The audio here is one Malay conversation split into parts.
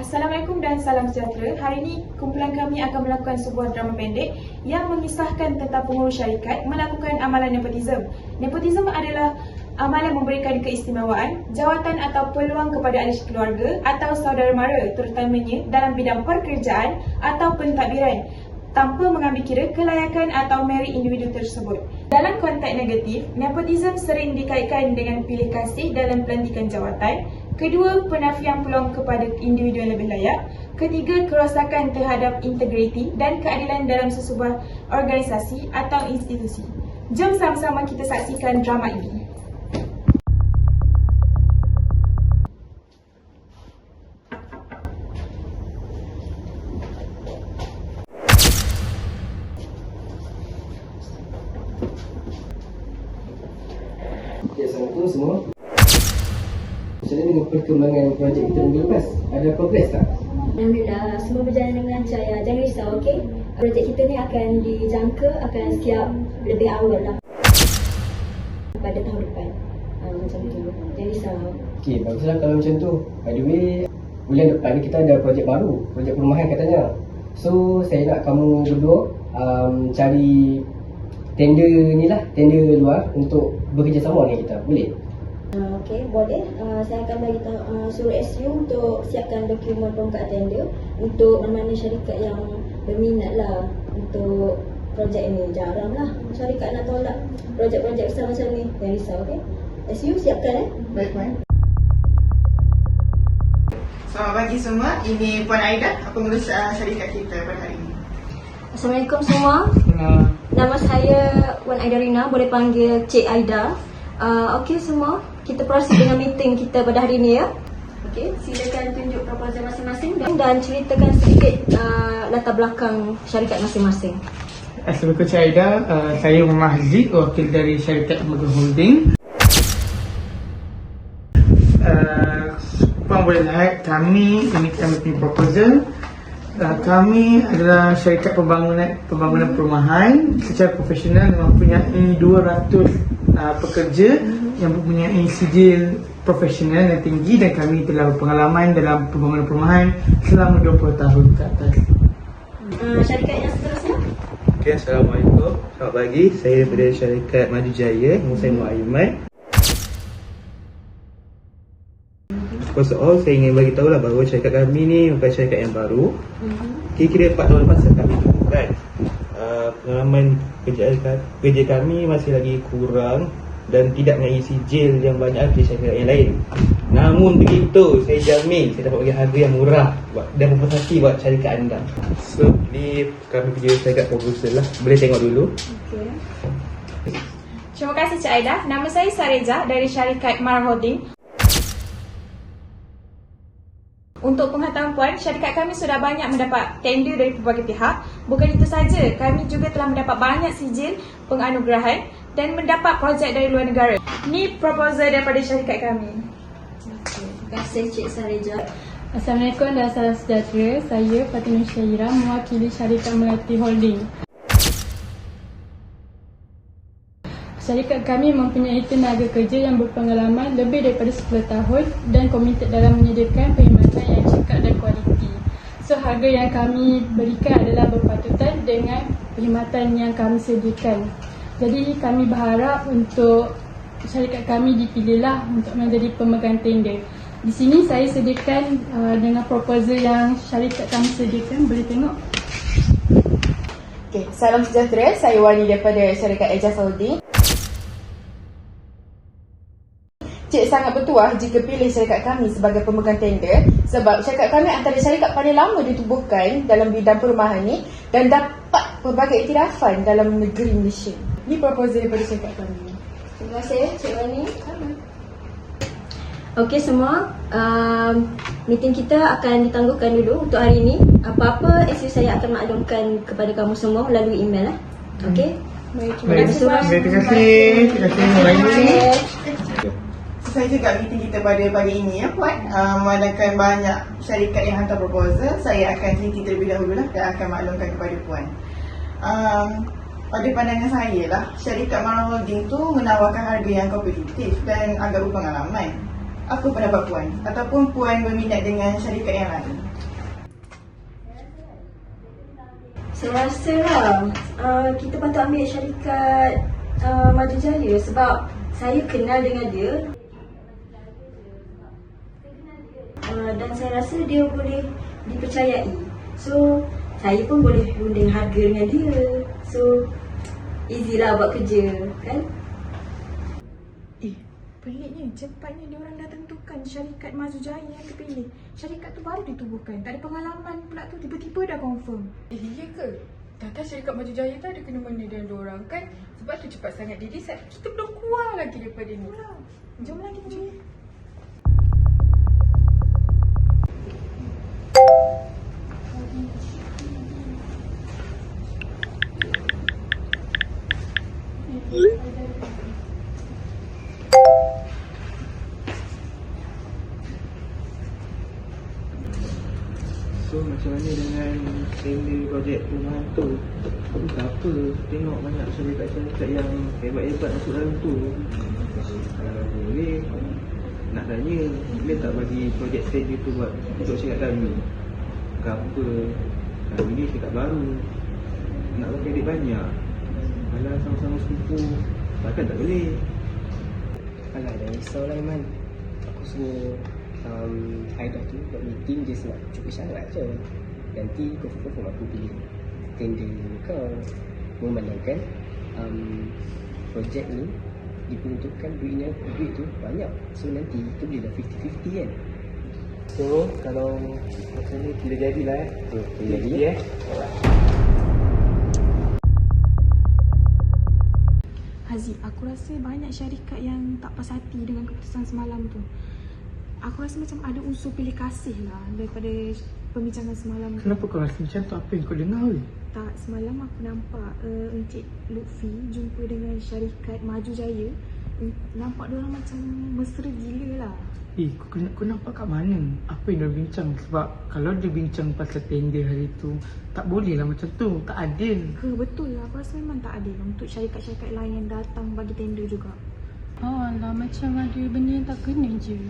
Assalamualaikum dan salam sejahtera. Hari ini kumpulan kami akan melakukan sebuah drama pendek yang mengisahkan tentang pengurus syarikat melakukan amalan nepotism. Nepotism adalah amalan memberikan keistimewaan, jawatan atau peluang kepada ahli keluarga atau saudara mara terutamanya dalam bidang pekerjaan atau pentadbiran tanpa mengambil kira kelayakan atau merit individu tersebut. Dalam konteks negatif, nepotism sering dikaitkan dengan pilih kasih dalam pelantikan jawatan, kedua, penafian peluang kepada individu yang lebih layak, ketiga, kerosakan terhadap integriti dan keadilan dalam sesebuah organisasi atau institusi. Jom sama-sama kita saksikan drama ini. Assalamualaikum semua. Macam mana dengan perkembangan projek kita minggu lepas? Ada progres tak? Alhamdulillah, semua berjalan dengan lancar ya. Jangan risau, okey? Projek kita ni akan dijangka akan siap lebih awal lah. Pada tahun depan. Uh, macam tu. Jangan risau. Okey, baguslah kalau macam tu. By the way, bulan depan ni kita ada projek baru. Projek perumahan katanya. So, saya nak kamu berdua um, cari tender ni lah, tender luar untuk bekerjasama dengan kita. Boleh? Okey, boleh. Uh, saya akan bagi tahu uh, suruh SU untuk siapkan dokumen permukaan tender untuk mana-mana syarikat yang berminat lah untuk projek ini. Jarang lah syarikat nak tolak projek-projek besar macam ni. Jangan risau, okey? SU siapkan eh. Baik, Puan. Selamat pagi semua. Ini Puan Aida, pengurus uh, syarikat kita pada hari ini. Assalamualaikum semua. Nama saya Wan Aida Rina, boleh panggil Cik Aida. Uh, Okey semua, kita proceed dengan meeting kita pada hari ini ya. Okey, silakan tunjuk proposal masing-masing dan, dan ceritakan sedikit uh, latar belakang syarikat masing-masing. Assalamualaikum Cik Aida, uh, saya Muhammad Haziq, wakil dari syarikat Lembaga Holding. Uh, Puan boleh lihat kami, ini kami punya proposal. Uh, kami adalah syarikat pembangunan pembangunan perumahan secara profesional yang mempunyai 200 uh, pekerja yang mempunyai sijil profesional yang tinggi dan kami telah berpengalaman dalam pembangunan perumahan selama 20 tahun ke atas. Uh, syarikat yang seterusnya. Okay, Assalamualaikum. Selamat pagi. Saya daripada syarikat Maju Jaya. Nama saya Muhammad Aiman. First of all, saya ingin bagi tahu lah bahawa syarikat kami ni bukan syarikat yang baru. Kira-kira 4 tahun lepas kami kan. Uh, pengalaman kerja, kerja kami masih lagi kurang dan tidak mempunyai sijil yang banyak di syarikat yang lain. Namun begitu, saya jamin saya dapat bagi harga yang murah buat- dan berpuas buat syarikat anda. So, ni kami kerja syarikat proposal lah. Boleh tengok dulu. Okey. Terima kasih Cik Aida. Nama saya Sareja dari syarikat Mara Holding. Untuk pengetahuan puan, syarikat kami sudah banyak mendapat tender dari pelbagai pihak. Bukan itu saja, kami juga telah mendapat banyak sijil penganugerahan dan mendapat projek dari luar negara. Ni proposal daripada syarikat kami. Terima kasih Cik Sareja. Assalamualaikum dan salam sejahtera. Saya Fatimah Syaira mewakili syarikat Melati Holding. Syarikat kami mempunyai tenaga kerja yang berpengalaman lebih daripada 10 tahun dan komited dalam menyediakan perkhidmatan yang cekap dan kualiti. So harga yang kami berikan adalah berpatutan dengan perkhidmatan yang kami sediakan. Jadi kami berharap untuk syarikat kami dipilihlah untuk menjadi pemegang tender. Di sini saya sediakan uh, dengan proposal yang syarikat kami sediakan. Boleh tengok? Okay, salam sejahtera. Saya Wani daripada syarikat Ejas Holding. Cik sangat bertuah jika pilih syarikat kami sebagai pemegang tender sebab syarikat kami antara syarikat paling lama ditubuhkan dalam bidang perumahan ni dan dapat pelbagai iktirafan dalam negeri Malaysia. Ini proposal daripada syarikat kami. Terima kasih Cik Wani. Okey semua, um, meeting kita akan ditangguhkan dulu untuk hari ini. Apa-apa SU saya akan maklumkan kepada kamu semua melalui email lah. Okey. Baik, terima kasih. Terima kasih. Terima kasih. Terima kasih. Selesai juga meeting kita pada pagi ini ya Puan. Uh, mengadakan banyak syarikat yang hantar proposal, saya akan teliti terlebih dahulu lah dan akan maklumkan kepada Puan. Um, pada pandangan saya lah, syarikat Mara Holding tu menawarkan harga yang kompetitif dan agak berpengalaman. apa pendapat Puan? Ataupun Puan berminat dengan syarikat yang lain? Saya rasa lah uh, kita patut ambil syarikat uh, Maju Jaya sebab saya kenal dengan dia uh, dan saya rasa dia boleh dipercayai. So saya pun boleh runding harga dengan dia. So easy lah buat kerja kan? Eh, peliknya cepatnya dia orang dah tentukan syarikat Mazujaya yang terpilih. Syarikat tu baru ditubuhkan. Tak ada pengalaman pula tu tiba-tiba dah confirm. Eh, iya ke? Takkan syarikat Maju Jaya tu ada kena mana dengan diorang kan? Sebab tu cepat sangat dia decide. Kita belum keluar lagi daripada ni. Jom lagi jom. So tender projek perumahan tu Tak apa. Tengok banyak syarikat-syarikat yang hebat-hebat masuk dalam tu. Kalau boleh Nak tanya Boleh tak bagi projek tender tu buat Untuk syarikat kami? Ke apa. Kami ni syarikat baru. Nak pakai duit banyak. Kalau sama-sama sepupu. Takkan tak boleh? Alah, jangan risau lah Iman. Aku suruh um, Aida tu buat meeting dia sebab cukup syarat je. Nanti confirm-confirm aku pilih tender kau. Memandangkan um, projek ni diperuntukkan duitnya duit tu banyak. So nanti kita boleh dah 50-50 kan. So kalau macam ni kita jadilah eh. So, kita jadi eh. Haziq, aku rasa banyak syarikat yang tak puas hati dengan keputusan semalam tu. Aku rasa macam ada unsur pilih kasih lah daripada pembincangan semalam. Kenapa kau rasa macam tu? Apa yang kau dengar weh? Tak, semalam aku nampak uh, Encik Lutfi jumpa dengan syarikat Maju Jaya. Mm, Nampak dia orang macam mesra gila lah. Eh, kau, kena, kau nampak kat mana? Apa yang dia bincang? Sebab kalau dia bincang pasal tender hari tu, tak boleh lah macam tu. Tak adil. Ke betul lah, aku rasa memang tak adil untuk syarikat-syarikat lain yang datang bagi tender juga. Oh alah macam ada benda yang tak kena je.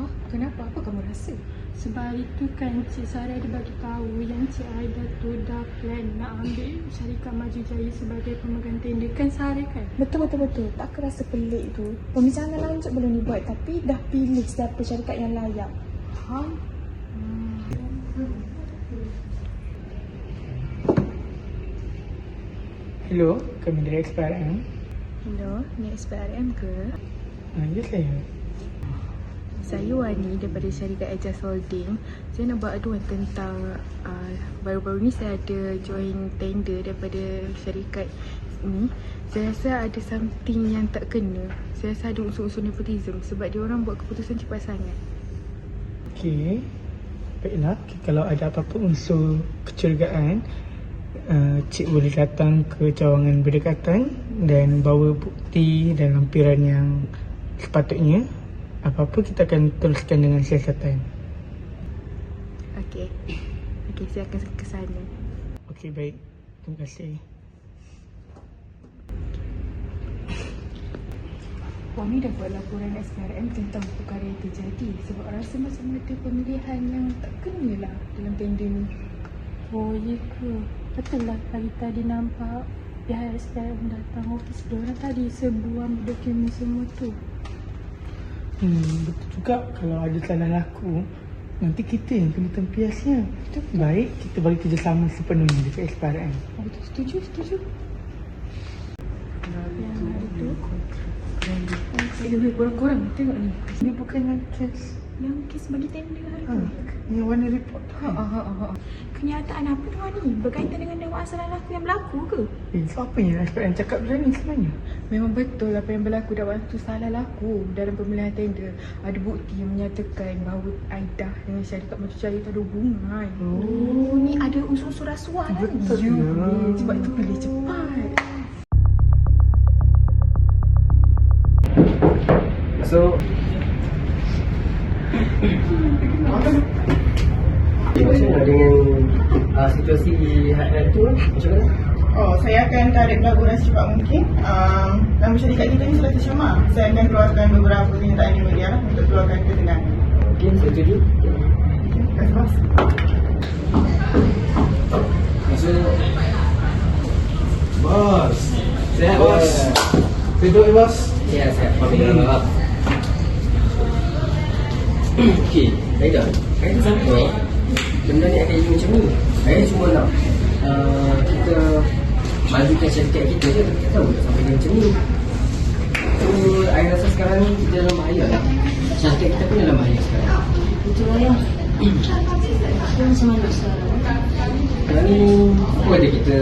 Oh, kenapa? Apa kamu rasa? Sebab hari tu kan Cik Sarah ada bagi tahu yang Cik Aida tu dah plan nak ambil syarikat Maju Jaya sebagai pemegang tender. Kan Sarah kan? Betul betul betul. Tak aku rasa pelik tu. Pembincangan lanjut belum dibuat tapi dah pilih siapa syarikat yang layak. Ha? Hello, kami dari XPRM. Hello, ni SPRM ke? Ah, ya saya. Saya Wani daripada syarikat Ajas Holding. Saya nak buat aduan tentang uh, baru-baru ni saya ada join tender daripada syarikat ni. Saya rasa ada something yang tak kena. Saya rasa ada unsur-unsur nepotism sebab dia orang buat keputusan cepat sangat. Okey. Baiklah, kalau ada apa-apa unsur kecurigaan, uh, Cik boleh datang ke cawangan berdekatan dan bawa bukti dan lampiran yang sepatutnya. Apa-apa kita akan teruskan dengan siasatan. Okey. Okey, saya akan ke sana. Okey, baik. Terima kasih. Ni dah buat laporan SPRM tentang perkara yang terjadi sebab rasa macam ada pemilihan yang tak kena lah dalam tender ni. Oh ya ke? Betul lah hari tadi nampak pihak SPM datang office dia orang tadi sebuah dokumen semua tu. Hmm, betul juga kalau ada salah laku, nanti kita yang kena tempiasnya. Betul. Baik, kita bagi kerjasama sepenuhnya dekat SPRM. Oh, betul, setuju, setuju. Yang hari tu weh, korang-korang tengok ni. Ni bukannya kes Yang kes bagi tender hari Ha, tu. yang warna report tu. Ha, ha, ha, ha. Kenyataan apa tu ni? Berkaitan dengan dakwaan salah laku yang berlaku ke? Eh, so apa yang SPRM cakap macam ni sebenarnya? Memang betul apa yang berlaku dalam tu salah laku dalam pemilihan tender. Ada bukti yang menyatakan bahawa Aidah dengan syarikat Maju Jaya tak ada hubungan. Oh, ni ada unsur-unsur rasuah kan? Betul. You, Ya. sebab itu pilih cepat. So macam dengan uh, situasi hari tu Macam mana? Oh, saya akan tarik pelaburan secepat mungkin. Um, nama syarikat kita ni Selati Syama. Saya akan keluarkan beberapa kenyataan di media lah untuk keluarkan ketegangan. Okey, saya setuju. Terima kasih, bos. Masuk. Bos. Sehat bos. Duduk ya bos. Ya, saya faham. Okey, Aida. Aida sangka benda ni akan jadi macam ni. Aida cuma nak uh, kita majukan syarikat kita je. Tak tahu tak sampai dia macam ni. So, Aida rasa sekarang ni kita dalam bahaya lah. Syarikat kita pun dalam bahaya sekarang. Betul ayah. Itu macam mana sekarang? Sekarang ni, apa ada kita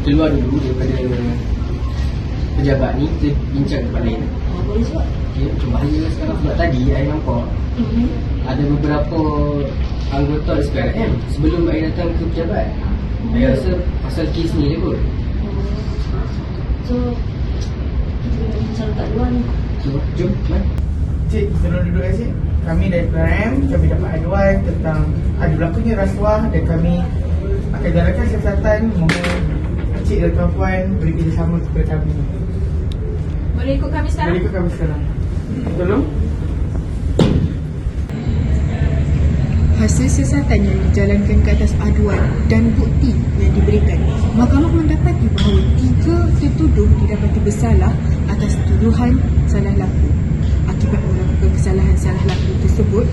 keluar dulu daripada pejabat ni, kita bincang tempat lain. Boleh juga. Okay, macam bahaya sekarang sebab tadi saya nampak Mhm. ada beberapa anggota SPRM sebelum saya datang ke pejabat. Saya rasa pasal kes ni je kot. So, kita kena bincang kat luar ni. So, jom, jom. Cik, sebelum duduk cik Kami dari PRM Kami dapat aduan tentang Ada berlakunya rasuah Dan kami akan jalankan siasatan Moga Cik dan tuan-puan Beri kerjasama kepada kami Boleh ikut kami sekarang? Boleh ikut kami sekarang Tolong Hasil siasatan yang dijalankan ke atas aduan dan bukti yang diberikan, mahkamah mendapati bahawa tiga tertuduh didapati bersalah atas tuduhan salah laku. Akibat melakukan kesalahan salah laku tersebut,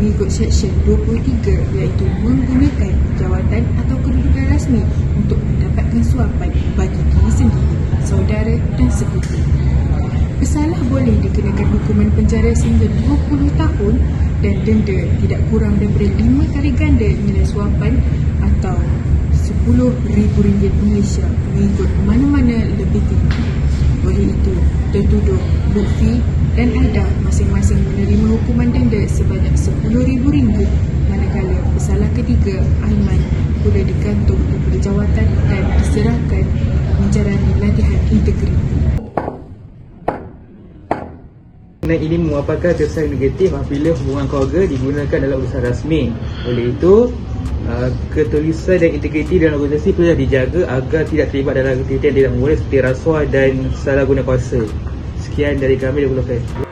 mengikut Seksyen 23 iaitu menggunakan jawatan atau kedudukan rasmi untuk mendapatkan suapan bagi diri sendiri, saudara dan sekutu. Pesalah boleh dikenakan hukuman penjara sehingga 20 tahun dan denda tidak kurang daripada 5 kali ganda nilai suapan atau RM10,000 Malaysia mengikut mana-mana lebih tinggi. Oleh itu, tertuduh Lutfi dan Aida masing-masing menerima hukuman denda sebanyak RM10,000 manakala pesalah ketiga Aiman pula digantung daripada jawatan dan diserahkan menjalani latihan integriti. Mengenai ilmu apakah kesan negatif apabila hubungan keluarga digunakan dalam urusan rasmi. Oleh itu, uh, ketulisan dan integriti dalam organisasi perlu dijaga agar tidak terlibat dalam aktiviti yang tidak memboleh seperti rasuah dan salah guna kuasa. Sekian dari kami dari Pulau.